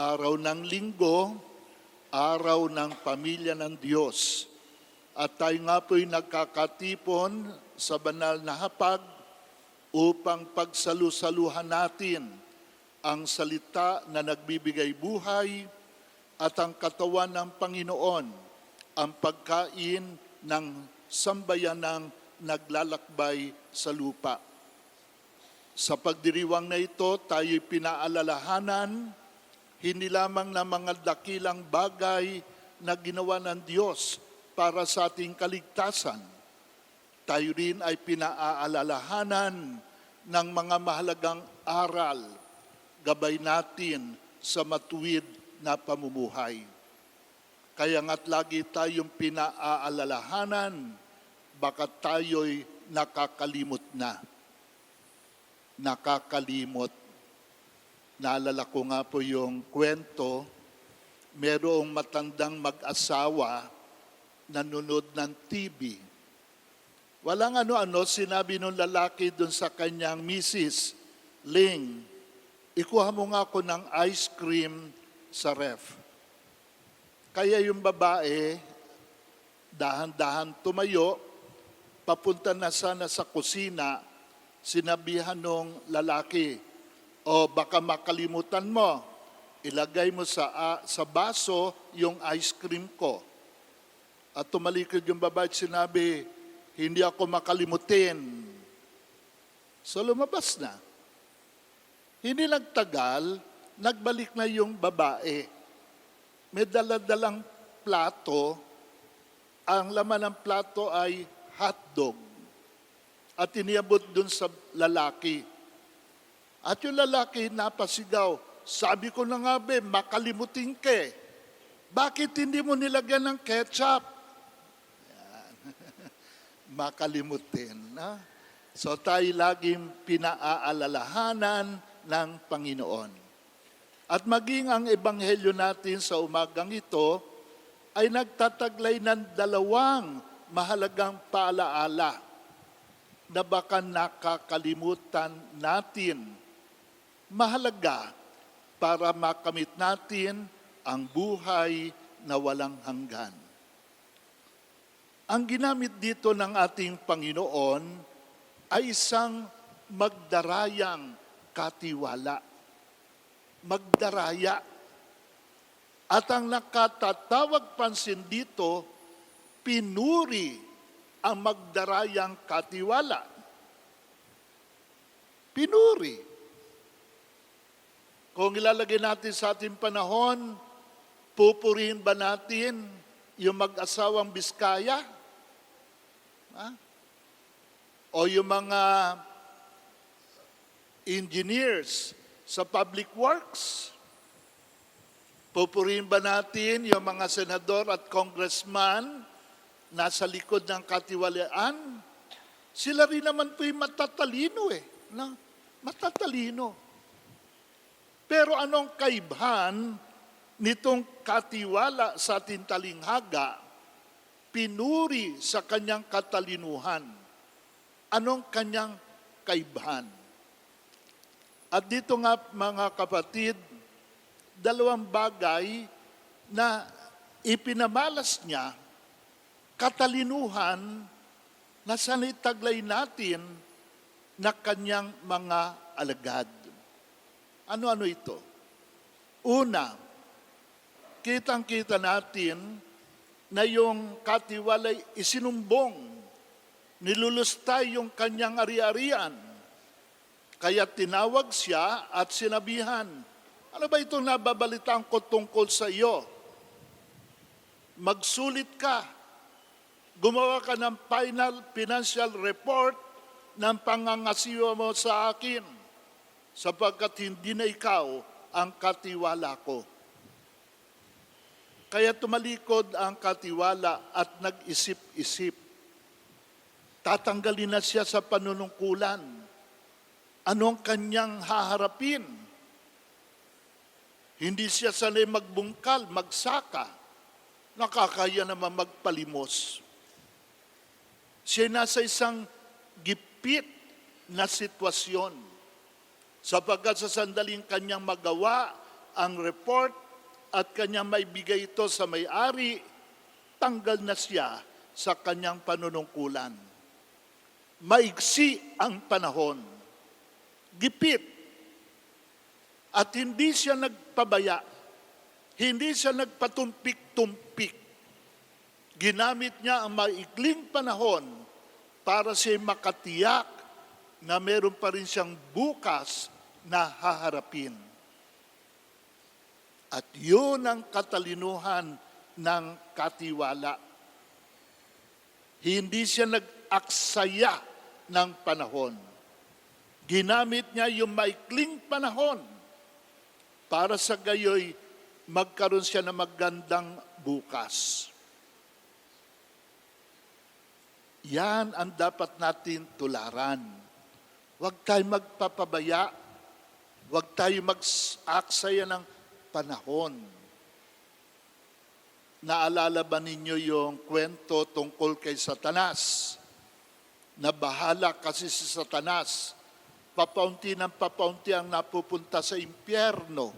araw ng linggo, araw ng pamilya ng Diyos. At tayo nga po'y nagkakatipon sa banal na hapag upang pagsalusaluhan natin ang salita na nagbibigay buhay at ang katawan ng Panginoon, ang pagkain ng sambayanang naglalakbay sa lupa. Sa pagdiriwang na ito, tayo'y pinaalalahanan hindi lamang na mga dakilang bagay na ginawa ng Diyos para sa ating kaligtasan. Tayo rin ay pinaaalalahanan ng mga mahalagang aral, gabay natin sa matuwid na pamumuhay. Kaya nga't lagi tayong pinaaalalahanan, baka tayo'y nakakalimot na. Nakakalimot Naalala ko nga po yung kwento, merong matandang mag-asawa nanonood ng TV. Walang ano-ano, sinabi nung lalaki dun sa kanyang misis, Ling, ikuha mo nga ako ng ice cream sa ref. Kaya yung babae, dahan-dahan tumayo, papunta na sana sa kusina, sinabihan nung lalaki, o baka makalimutan mo, ilagay mo sa, ah, sa baso yung ice cream ko. At tumalikod yung babae at sinabi, hindi ako makalimutin. So lumabas na. Hindi nagtagal, nagbalik na yung babae. May daladalang plato, ang laman ng plato ay hotdog. At iniabot dun sa lalaki. At yung lalaki napasigaw, sabi ko na nga be, makalimutin ka eh. Bakit hindi mo nilagyan ng ketchup? Makalimutin. Na? So tayo laging pinaaalalahanan ng Panginoon. At maging ang ebanghelyo natin sa umagang ito ay nagtataglay ng dalawang mahalagang paalaala na baka nakakalimutan natin mahalaga para makamit natin ang buhay na walang hanggan. Ang ginamit dito ng ating Panginoon ay isang magdarayang katiwala. Magdaraya. At ang nakatatawag pansin dito, pinuri ang magdarayang katiwala. Pinuri. Kung ilalagay natin sa ating panahon, pupurihin ba natin yung mag-asawang Biskaya? Ha? O yung mga engineers sa public works? Pupurihin ba natin yung mga senador at congressman nasa likod ng katiwalaan? Sila rin naman po yung matatalino eh. No? Matatalino. Pero anong kaibhan nitong katiwala sa ating talinghaga, pinuri sa kanyang katalinuhan? Anong kanyang kaibhan? At dito nga mga kapatid, dalawang bagay na ipinamalas niya, katalinuhan na sanitaglay natin na kanyang mga alagad. Ano-ano ito? Una, kitang-kita natin na yung katiwalay isinumbong, nilulustay yung kanyang ari-arian. Kaya tinawag siya at sinabihan, ano ba itong nababalitaan ko tungkol sa iyo? Magsulit ka. Gumawa ka ng final financial report ng pangangasiwa mo sa akin sapagkat hindi na ikaw ang katiwala ko. Kaya tumalikod ang katiwala at nag-isip-isip. Tatanggalin na siya sa panunungkulan. Anong kanyang haharapin? Hindi siya sanay magbungkal, magsaka. Nakakaya naman magpalimos. Siya nasa isang gipit na sitwasyon sapagkat sa sandaling kanyang magawa ang report at kanyang maibigay ito sa may-ari, tanggal na siya sa kanyang panunungkulan. Maigsi ang panahon. Gipit. At hindi siya nagpabaya. Hindi siya nagpatumpik-tumpik. Ginamit niya ang maikling panahon para siya makatiyak na meron pa rin siyang bukas na haharapin. At yun ang katalinuhan ng katiwala. Hindi siya nag-aksaya ng panahon. Ginamit niya yung maikling panahon para sa gayoy magkaroon siya ng magandang bukas. Yan ang dapat natin tularan. Huwag tayo magpapabaya. Huwag tayo mag-aksaya ng panahon. Naalala ba ninyo yung kwento tungkol kay Satanas? Na bahala kasi si Satanas. Papaunti ng papaunti ang napupunta sa impyerno.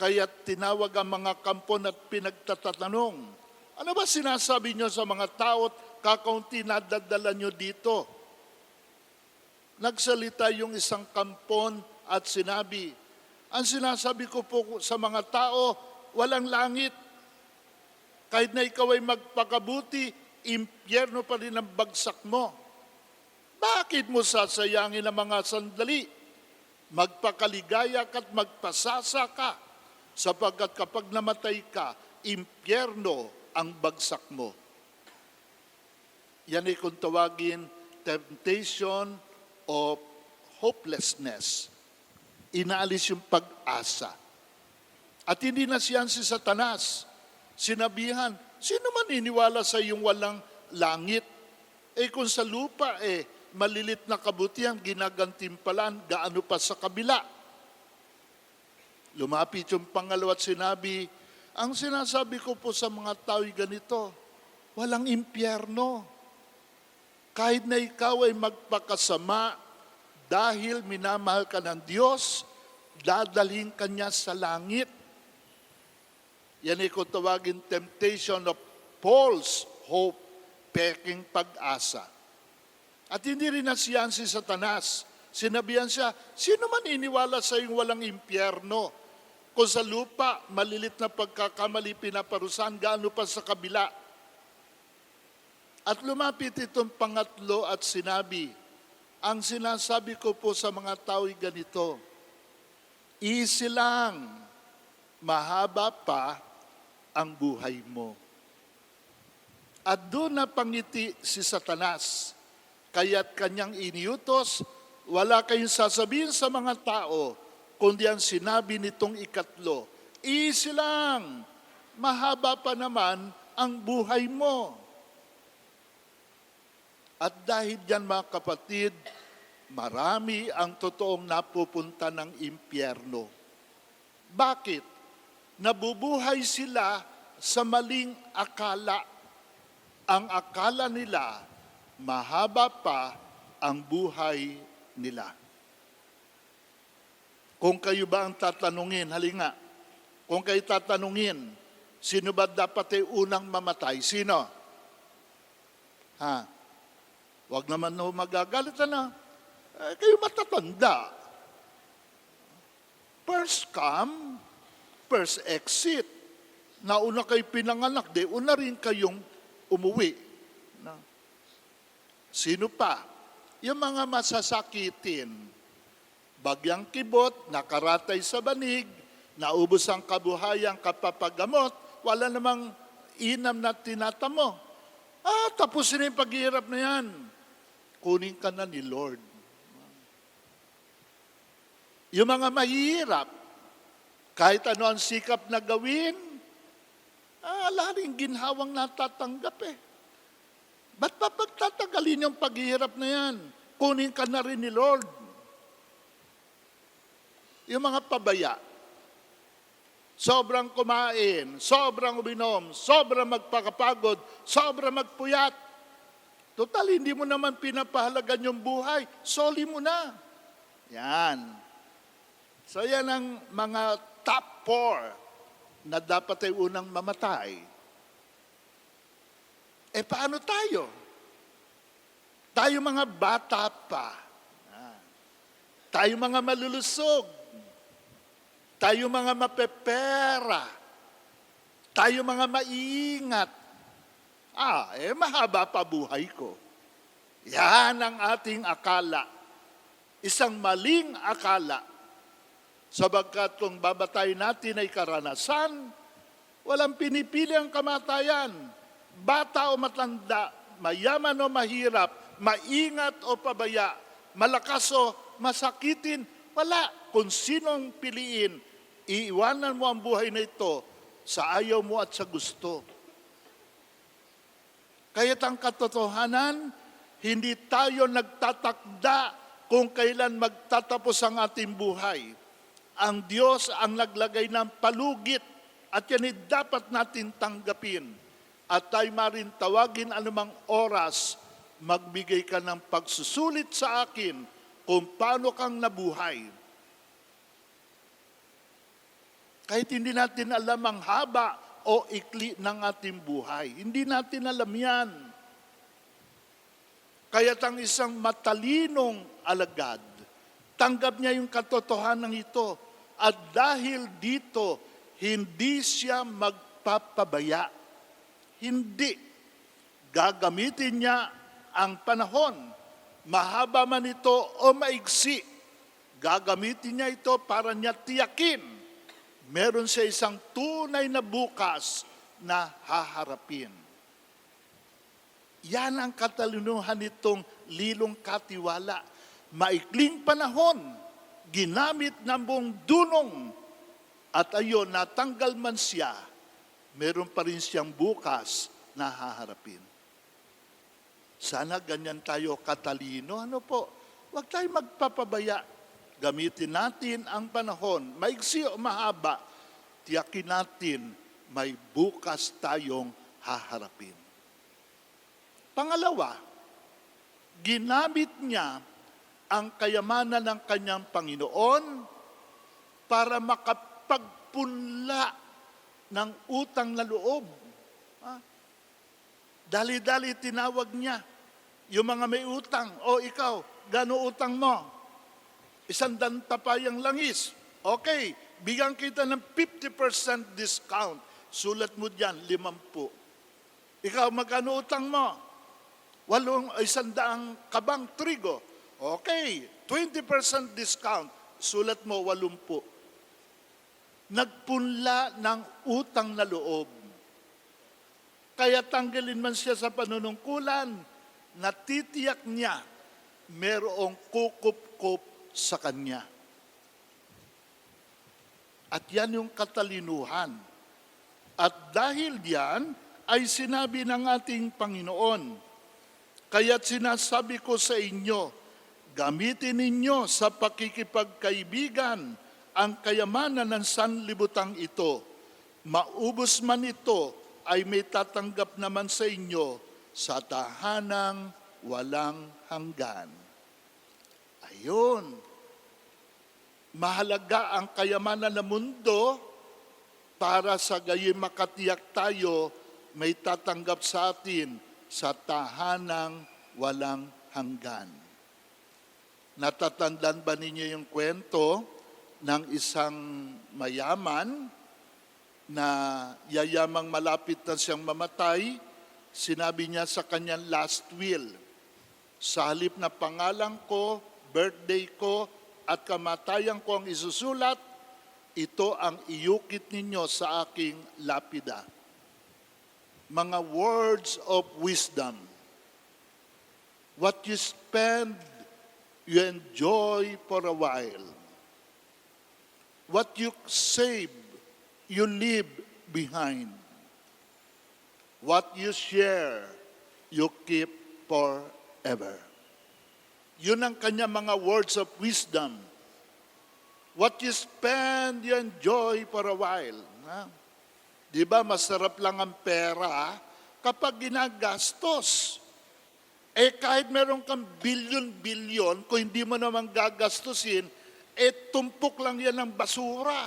Kaya tinawag ang mga kampon at pinagtatatanong, ano ba sinasabi nyo sa mga tao at kakaunti na dadala nyo dito? Nagsalita yung isang kampon at sinabi, ang sinasabi ko po sa mga tao, walang langit. Kahit na ikaw ay magpakabuti, impyerno pa rin ang bagsak mo. Bakit mo sasayangin ang mga sandali? Magpakaligaya ka at magpasasa ka, sapagkat kapag namatay ka, impyerno ang bagsak mo. Yan ay kung tawagin temptation of hopelessness. Inaalis yung pag-asa. At hindi na siyan si Satanas. Sinabihan, sino man iniwala sa iyong walang langit? Eh kung sa lupa, eh, malilit na kabutihan, ginagantimpalan, gaano pa sa kabila. Lumapit yung pangalawa at sinabi, ang sinasabi ko po sa mga tao'y ganito, walang impyerno. Kahit na ikaw ay magpakasama dahil minamahal ka ng Diyos, dadalhin ka niya sa langit. Yan ay kung tawagin temptation of false hope, peking pag-asa. At hindi rin nasiyan si Satanas. Sinabihan siya, sino man iniwala sa iyong walang impyerno? Kung sa lupa, malilit na pagkakamali pinaparusahan, gaano pa sa kabila? At lumapit itong pangatlo at sinabi, ang sinasabi ko po sa mga tao'y ganito, easy lang, mahaba pa ang buhay mo. At doon na pangiti si Satanas, kaya't kanyang iniutos, wala kayong sasabihin sa mga tao, kundi ang sinabi nitong ikatlo, easy lang, mahaba pa naman ang buhay mo. At dahil dyan mga kapatid, marami ang totoong napupunta ng impyerno. Bakit? Nabubuhay sila sa maling akala. Ang akala nila, mahaba pa ang buhay nila. Kung kayo ba ang tatanungin, halinga, kung kayo tatanungin, sino ba dapat ay unang mamatay? Sino? Ha? Huwag naman no magagalit na. Eh, kayo matatanda. First come, first exit. Nauna kayo pinanganak, di una rin kayong umuwi. Na. Sino pa? Yung mga masasakitin. Bagyang kibot, nakaratay sa banig, naubos ang kabuhayang kapapagamot, wala namang inam na tinatamo. Ah, tapusin na yung paghihirap na yan. Kunin ka na ni Lord. Yung mga mahihirap, kahit ano ang sikap na gawin, ah, laring ginhawang natatanggap eh. Ba't pa pagtatagalin yung paghihirap na yan? Kunin ka na rin ni Lord. Yung mga pabaya, sobrang kumain, sobrang uminom, sobrang magpakapagod, sobrang magpuyat. Total, hindi mo naman pinapahalagan yung buhay. Soli mo na. Yan. So yan ang mga top four na dapat ay unang mamatay. Eh paano tayo? Tayo mga bata pa. Tayo mga malulusog. Tayo mga mapepera. Tayo mga maingat. Ah, eh mahaba pa buhay ko. Yan ang ating akala. Isang maling akala. Sabagkat kung babatay natin ay karanasan, walang pinipili ang kamatayan. Bata o matanda, mayaman o mahirap, maingat o pabaya, malakas o masakitin, wala. Kung sinong piliin, iiwanan mo ang buhay na ito sa ayaw mo at sa gusto. Kaya't ang katotohanan, hindi tayo nagtatakda kung kailan magtatapos ang ating buhay. Ang Diyos ang naglagay ng palugit at yan dapat natin tanggapin. At tayo marin tawagin anumang oras, magbigay ka ng pagsusulit sa akin kung paano kang nabuhay. Kahit hindi natin alam ang haba o ikli ng ating buhay. Hindi natin alam yan. Kaya't ang isang matalinong alagad, tanggap niya yung katotohanan ito. At dahil dito, hindi siya magpapabaya. Hindi. Gagamitin niya ang panahon. Mahaba man ito o maigsi. Gagamitin niya ito para niya tiyakin meron siya isang tunay na bukas na haharapin. Yan ang katalinuhan nitong lilong katiwala. Maikling panahon, ginamit ng buong dunong. At ayon, natanggal man siya, meron pa rin siyang bukas na haharapin. Sana ganyan tayo katalino. Ano po? Huwag tayo magpapabaya Gamitin natin ang panahon, maigsi o mahaba, tiyakin natin may bukas tayong haharapin. Pangalawa, ginamit niya ang kayamanan ng kanyang Panginoon para makapagpunla ng utang na loob. Ha? Dali-dali tinawag niya yung mga may utang. O ikaw, gano utang mo? Isang dantapayang langis. Okay, bigyan kita ng 50% discount. Sulat mo dyan, limampu. Ikaw, magkano utang mo? Walong, isang daang kabang trigo. Okay, 20% discount. Sulat mo, walumpu. Nagpunla ng utang na loob. Kaya tanggalin man siya sa panunungkulan, natitiyak niya merong kukup-kup sa Kanya. At yan yung katalinuhan. At dahil yan, ay sinabi ng ating Panginoon, Kaya't sinasabi ko sa inyo, gamitin ninyo sa pakikipagkaibigan ang kayamanan ng sanlibutang ito. Maubos man ito ay may tatanggap naman sa inyo sa tahanang walang hanggan. Ayun. Mahalaga ang kayamanan ng mundo para sa gayon makatiyak tayo may tatanggap sa atin sa tahanang walang hanggan. Natatandaan ba ninyo yung kwento ng isang mayaman na yayamang malapit na siyang mamatay? Sinabi niya sa kanyang last will, sa halip na pangalan ko, birthday ko, at kamatayan ko ang isusulat, ito ang iukit ninyo sa aking lapida. Mga words of wisdom. What you spend, you enjoy for a while. What you save, you leave behind. What you share, you keep forever. Yun ang kanya mga words of wisdom. What you spend, you enjoy for a while. Ha? Di ba, masarap lang ang pera kapag ginagastos. Eh kahit meron kang bilyon-bilyon, kung hindi mo naman gagastusin, eh tumpok lang yan ng basura.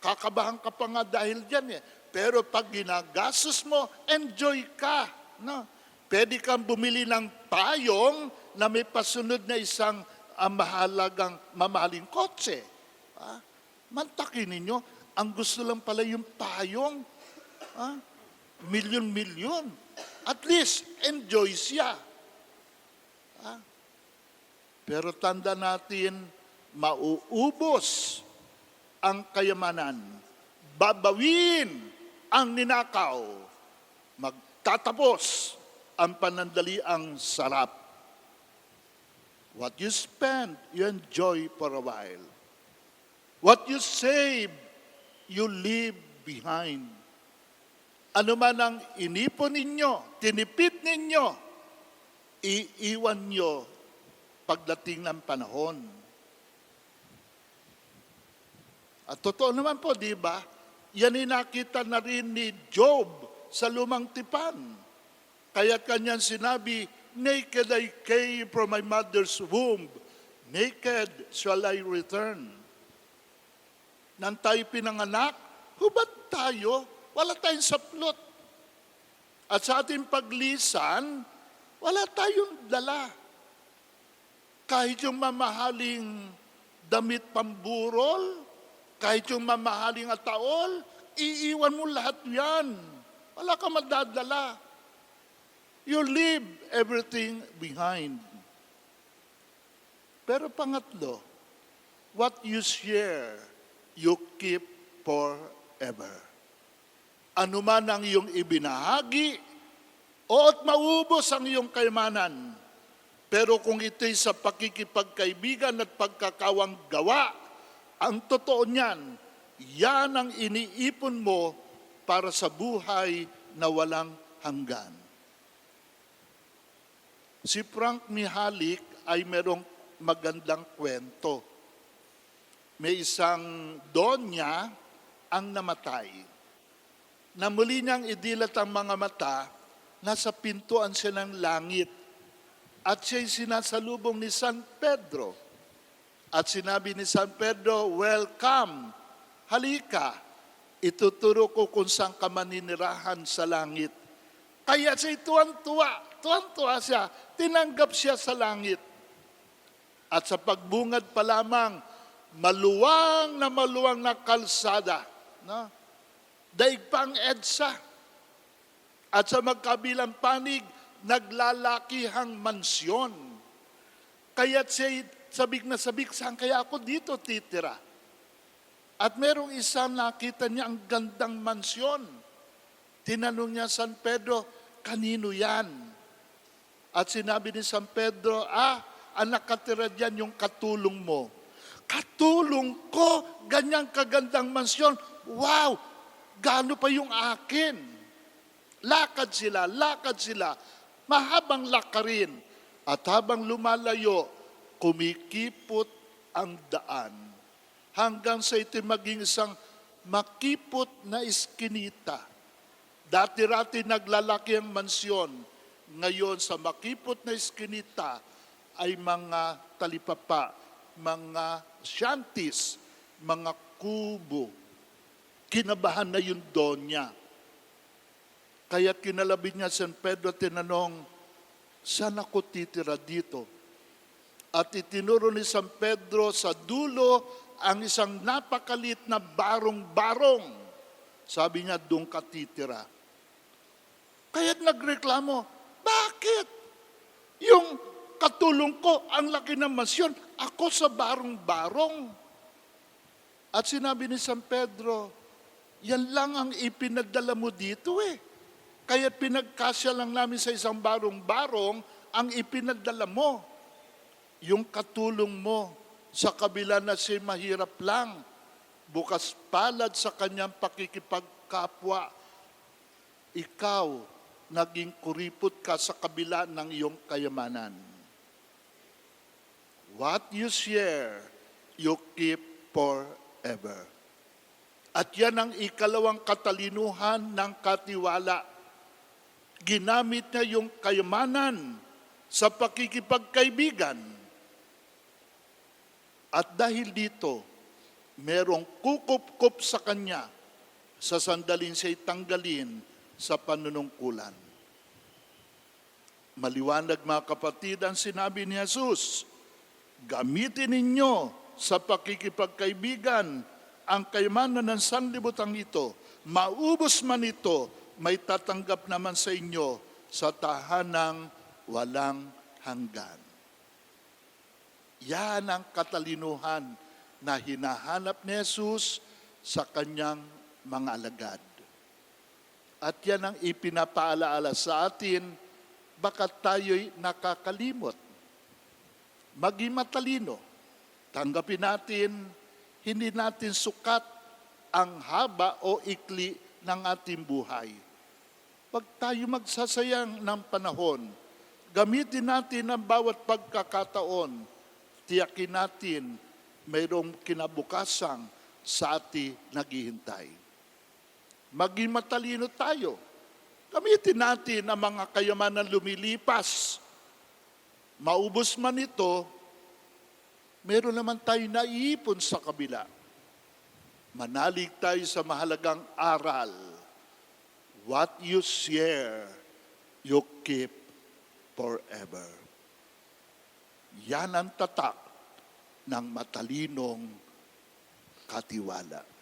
Kakabahan ka pa nga dahil dyan eh. Pero pag ginagastos mo, enjoy ka. No? Pwede kang bumili ng payong na may pasunod na isang ah, mahalagang, mamahaling kotse. Ah, mantakin ninyo, ang gusto lang pala yung payong. Ah, milyon-milyon. At least, enjoy siya. Ah, pero tanda natin, mauubos ang kayamanan. Babawin ang ninakaw. Magtatapos ang panandaliang sarap. What you spend, you enjoy for a while. What you save, you leave behind. Ano man ang inipon ninyo, tinipid ninyo, iiwan nyo pagdating ng panahon. At totoo naman po, di ba? Yan ay nakita na rin ni Job sa lumang tipan. Kaya kanyang sinabi, Naked I came from my mother's womb, naked shall I return. Nang tayo pinanganak, hubad tayo, wala tayong saplot. At sa ating paglisan, wala tayong dala. Kahit yung mamahaling damit pamburol, kahit yung mamahaling ataol, iiwan mo lahat yan. Wala ka madadala. You leave everything behind. Pero pangatlo, what you share, you keep forever. Ano man ang iyong ibinahagi, o't maubos ang iyong kayamanan. Pero kung ito'y sa pakikipagkaibigan at pagkakawang gawa, ang totoo niyan, yan ang iniipon mo para sa buhay na walang hanggan. Si Frank Mihalik ay merong magandang kwento. May isang donya ang namatay. Na muli niyang idilat ang mga mata, nasa pintuan siya ng langit. At siya'y sinasalubong ni San Pedro. At sinabi ni San Pedro, Welcome, halika, ituturo ko kung saan ka maninirahan sa langit. Kaya siya tuwan-tuwa, tuwan-tuwa siya, tinanggap siya sa langit. At sa pagbungad pa lamang, maluwang na maluwang na kalsada. No? Daig pang EDSA. At sa magkabilang panig, naglalakihang mansyon. Kaya't siya sabik na sabik, saan kaya ako dito titira? At merong isang nakita niya ang gandang mansyon. Tinanong niya San Pedro, kanino yan? At sinabi ni San Pedro, ah, ang nakatira dyan yung katulong mo. Katulong ko, ganyang kagandang mansyon. Wow, gaano pa yung akin? Lakad sila, lakad sila. Mahabang lakarin. At habang lumalayo, kumikipot ang daan. Hanggang sa ito maging isang makipot na iskinita. Dati-rati naglalaki ang mansyon. Ngayon sa makipot na iskinita ay mga talipapa, mga shanties, mga kubo. Kinabahan na yung donya. Kaya kinalabi niya San Pedro tinanong, saan ako titira dito? At itinuro ni San Pedro sa dulo ang isang napakalit na barong-barong. Sabi niya, doon ka titira. Kaya't nagreklamo, bakit? Yung katulong ko, ang laki ng masyon, ako sa barong-barong. At sinabi ni San Pedro, yan lang ang ipinadala mo dito eh. Kaya pinagkasya lang namin sa isang barong-barong ang ipinadala mo. Yung katulong mo sa kabila na si mahirap lang, bukas palad sa kanyang pakikipagkapwa, ikaw naging kuripot ka sa kabila ng iyong kayamanan. What you share, you keep forever. At yan ang ikalawang katalinuhan ng katiwala. Ginamit niya yung kayamanan sa pakikipagkaibigan. At dahil dito, merong kukup-kup sa kanya sa sandaling siya'y tanggalin sa panunungkulan. Maliwanag mga kapatid ang sinabi ni Jesus, gamitin ninyo sa pakikipagkaibigan ang kayamanan ng sanlibutan ito. Maubos man ito, may tatanggap naman sa inyo sa tahanang walang hanggan. Yan ang katalinuhan na hinahanap ni Jesus sa kanyang mga alagad. At yan ang ipinapaalaala sa atin, baka tayo'y nakakalimot. Maging matalino. Tanggapin natin, hindi natin sukat ang haba o ikli ng ating buhay. Pag tayo magsasayang ng panahon, gamitin natin ang bawat pagkakataon. Tiyakin natin mayroong kinabukasang sa ating naghihintay. Maging matalino tayo. Gamitin natin ang mga kayamanan lumilipas. Maubos man ito, meron naman tayo naiipon sa kabila. Manalig tayo sa mahalagang aral. What you share, you keep forever. Yan ang tatak ng matalinong katiwala.